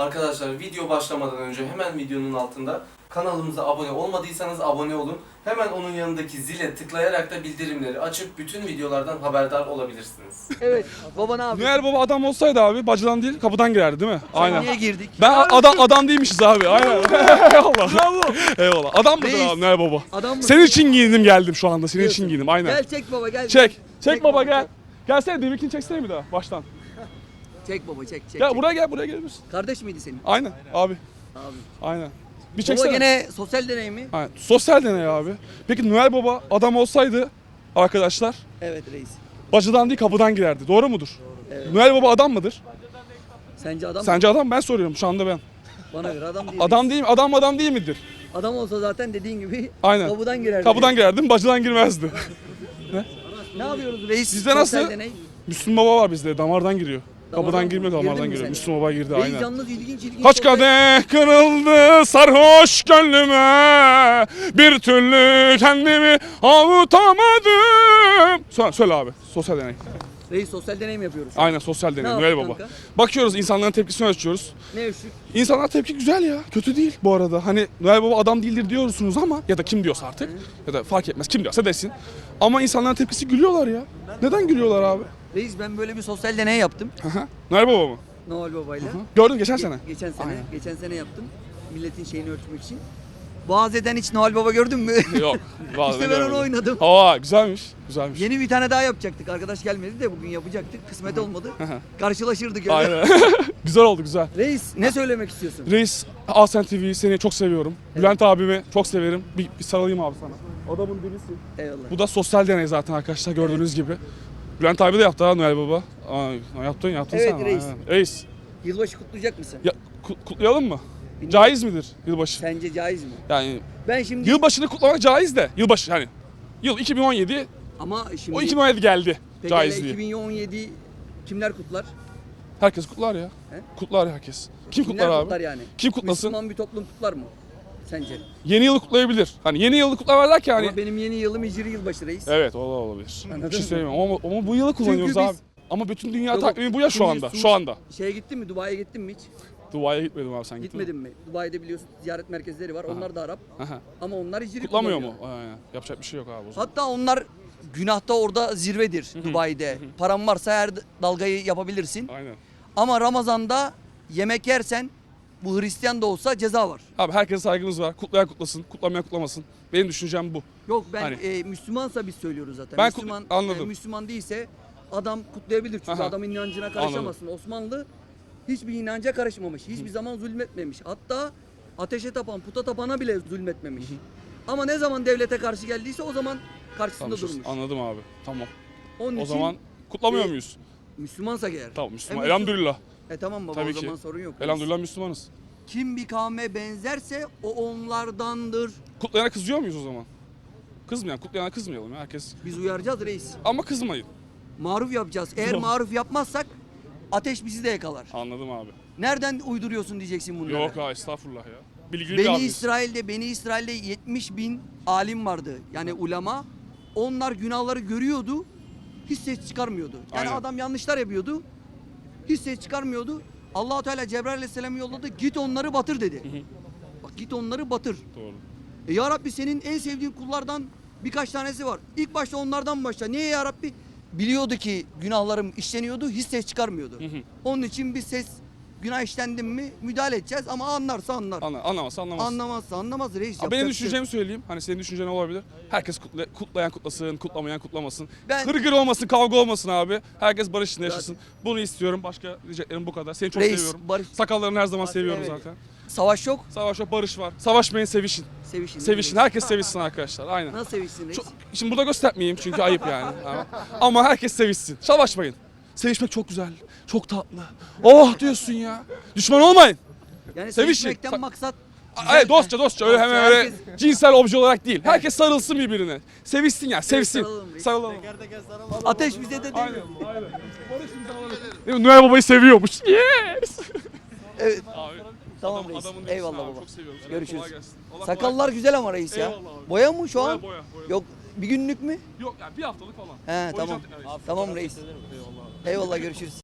Arkadaşlar video başlamadan önce hemen videonun altında kanalımıza abone olmadıysanız abone olun. Hemen onun yanındaki zile tıklayarak da bildirimleri açıp bütün videolardan haberdar olabilirsiniz. Evet. Baba ne yapıyor? Noel Baba adam olsaydı abi bacıdan değil kapıdan girerdi değil mi? Aynen. Niye girdik? Ben adam adam değilmişiz abi. Aynen. Eyvallah. Bravo. Eyvallah. Adam mıdır Reis. abi Noel Baba? Adam mı? Senin için giyindim geldim şu anda. Senin için giyindim. Aynen. Gel çek baba gel. Çek. Çek, Çek baba baba, gel. Gelsene deminkini çeksene bir daha baştan. Çek baba çek çek. Gel çek. buraya gel buraya gelebilirsin. Kardeş miydi senin? Aynen abi. Abi. Aynen. Bir Baba çeksene. gene sosyal deney mi? Aynen. Sosyal deney abi. Peki Noel Baba adam olsaydı arkadaşlar Evet reis. bacıdan değil kapıdan girerdi. Doğru mudur? Evet. Noel Baba adam mıdır? Sence adam mı? Sence adam ben soruyorum şu anda ben. Bana göre adam değil. Adam değil mi? Adam adam değil midir? Adam olsa zaten dediğin gibi Aynen. kapıdan girer. Kapıdan girerdim, bacıdan girmezdi. Ne yapıyoruz reis? Bizde Sosyal nasıl? deney. Müslüm Baba var bizde, damardan giriyor. Kapıdan girmiyor, damardan giriyor. Müslüm Baba girdi Reis aynen. yalnız ilginç ilginç. Kaç sosyal- kadeh kırıldı sarhoş gönlüme Bir türlü kendimi avutamadım Söyle, söyle abi sosyal deney Reis sosyal deney mi yapıyoruz? Aynen sosyal deney Ne Noel yaptık Baba kanka? Bakıyoruz insanların tepkisini ölçüyoruz Ne ölçtük? İnsanlar tepki güzel ya kötü değil bu arada Hani Noel Baba adam değildir diyorsunuz ama Ya da kim diyorsa artık Ya da fark etmez kim diyorsa desin Ama insanların tepkisi gülüyorlar ya Neden gülüyorlar abi? Reis ben böyle bir sosyal deney yaptım. Noel Baba mı? Noel babayla. Gördün geçen sene Ge- Geçen sene. Aynen. Geçen sene yaptım. Milletin şeyini ölçmek için. Boğaze'den hiç Noel Baba gördün mü? Yok vallahi işte ben onu görmedim. oynadım. Aa güzelmiş güzelmiş Yeni bir tane daha yapacaktık. Arkadaş gelmedi de bugün yapacaktık. Kısmet olmadı. hı. Karşılaşırdık öyle. Aynen. güzel oldu güzel. Reis ne söylemek istiyorsun? Reis Asen TV seni çok seviyorum. Bülent abimi çok severim. Bir, bir sarılayım abi sana. Adamın delisi. Eyvallah. Bu da sosyal deney zaten arkadaşlar gördüğünüz gibi. Bülent abi de yaptı ha Noel Baba. Aa, yaptın yaptın Evet, sen. reis. Aynen. Reis. Yılbaşı kutlayacak mısın? Ya, kut- kutlayalım mı? Bilmiyorum. Caiz midir yılbaşı? Sence caiz mi? Yani Ben şimdi yılbaşını kutlamak caiz de. Yılbaşı hani. Yıl 2017, ama şimdi o 2017 geldi pekala caizliği. 2017 kimler kutlar? Herkes kutlar ya. He? Kutlar herkes. Kim Kimler kutlar abi? kutlar yani? Kim kutlasın? Müslüman bir toplum kutlar mı? Sence? Yeni yılı kutlayabilir. Hani yeni yılı kutlar derken hani Ama benim yeni yılım hicri yılbaşı reis. Evet o da olabilir. Anladın bir şey ama, ama bu yılı kullanıyoruz biz- abi. Ama bütün dünya Yok, takvimi bu ya şu anda. Şu anda. Şeye gittin mi? Dubai'ye gittin mi hiç? Dubai'ye gitmedim abi sen gittin mi? Gitmedin mi? Dubai'de biliyorsun ziyaret merkezleri var. Onlar da Arap. Aha. Ama onlar hicri Kutlamıyor kullanıyor. mu? Aynen. Yapacak bir şey yok abi o zaman. Hatta onlar günahta orada zirvedir Dubai'de. Paran varsa her dalgayı yapabilirsin. Aynen. Ama Ramazan'da yemek yersen bu Hristiyan da olsa ceza var. Abi herkese saygımız var. Kutlayan kutlasın, kutlamayan kutlamasın. Benim düşüncem bu. Yok ben Hani- e, Müslümansa biz söylüyoruz zaten. Ben kut- Müslüman anladım. e, Müslüman değilse adam kutlayabilir çünkü Aha. adamın inancına karışamazsın. Osmanlı hiçbir inanca karışmamış. Hiçbir zaman zulmetmemiş. Hatta ateşe tapan, puta tapana bile zulmetmemiş. Ama ne zaman devlete karşı geldiyse o zaman karşısında Tamam, durmuş. Anladım abi. Tamam. Onun O için zaman kutlamıyor e, muyuz? Müslümansa eğer. Tamam Müslüman. E, Elhamdülillah. E tamam baba Tabii o ki. zaman sorun yok. Elhamdülillah Müslümanız. Kim bir kavme benzerse o onlardandır. Kutlayana kızıyor muyuz o zaman? Kızmayalım. Kutlayana kızmayalım ya herkes. Biz uyaracağız reis. Ama kızmayın. Maruf yapacağız. Eğer maruf yapmazsak ateş bizi de yakalar. Anladım abi. Nereden uyduruyorsun diyeceksin bunları. Yok ha estağfurullah ya. Bilgili bir Beni abiyiz. İsrail'de Beni İsrail'de 70 bin alim vardı. Yani ulema. Onlar günahları görüyordu. Hiç ses çıkarmıyordu. Yani Aynen. adam yanlışlar yapıyordu. Hiç ses çıkarmıyordu. Allahu Teala Cebrail Aleyhisselam'ı yolladı. Git onları batır dedi. Bak git onları batır. Doğru. E ya Rabbi senin en sevdiğin kullardan birkaç tanesi var. İlk başta onlardan başla. Niye ya Rabbi? Biliyordu ki günahlarım işleniyordu. Hiç ses çıkarmıyordu. hı. Onun için bir ses günah işlendim mi müdahale edeceğiz ama anlarsa anlar. Anla, anlamazsa anlamaz. Anlamazsa anlamaz reis. Abi yapacak benim bir şey yok. düşüncemi söyleyeyim. Hani senin düşüncen olabilir. Herkes kutla- kutlayan kutlasın, kutlamayan kutlamasın. Ben- Hırgır olmasın, kavga olmasın abi. Herkes barış içinde yaşasın. Bunu istiyorum. Başka diyeceklerim bu kadar. Seni çok Reis, seviyorum. barış- Sakallarını her zaman seviyorum evet. zaten. Savaş yok. Savaş yok, barış var. Savaşmayın, sevişin. Sevişin. Sevişin. Herkes sevişsin arkadaşlar. Aynen. Nasıl sevişsin reis? Çok, şimdi burada göstermeyeyim çünkü ayıp yani. Ama, ama herkes sevişsin. Savaşmayın. Sevişmek çok güzel. Çok tatlı. Oh diyorsun ya. Düşman olmayın. Yani sevişin. sevişmekten Sa- maksat Hayır dostça dostça öyle hemen öyle Herkes- cinsel obje olarak değil. Herkes sarılsın birbirine. Sevişsin ya, sevsin. sarılalım reis. Sarılalım. ateş bize de aynen. Değil mi? Noel Baba'yı seviyormuş. Yes. Evet. Tamam reis. Eyvallah baba. Görüşürüz. Sakallar güzel ama reis ya. Eyvallah abi. Boya mı şu Boya, an? boya, boya. Yok bir günlük mü? Yok yani bir haftalık falan. He O tamam. yüzden- evet. Tamam reis. Eyvallah. Eyvallah görüşürüz.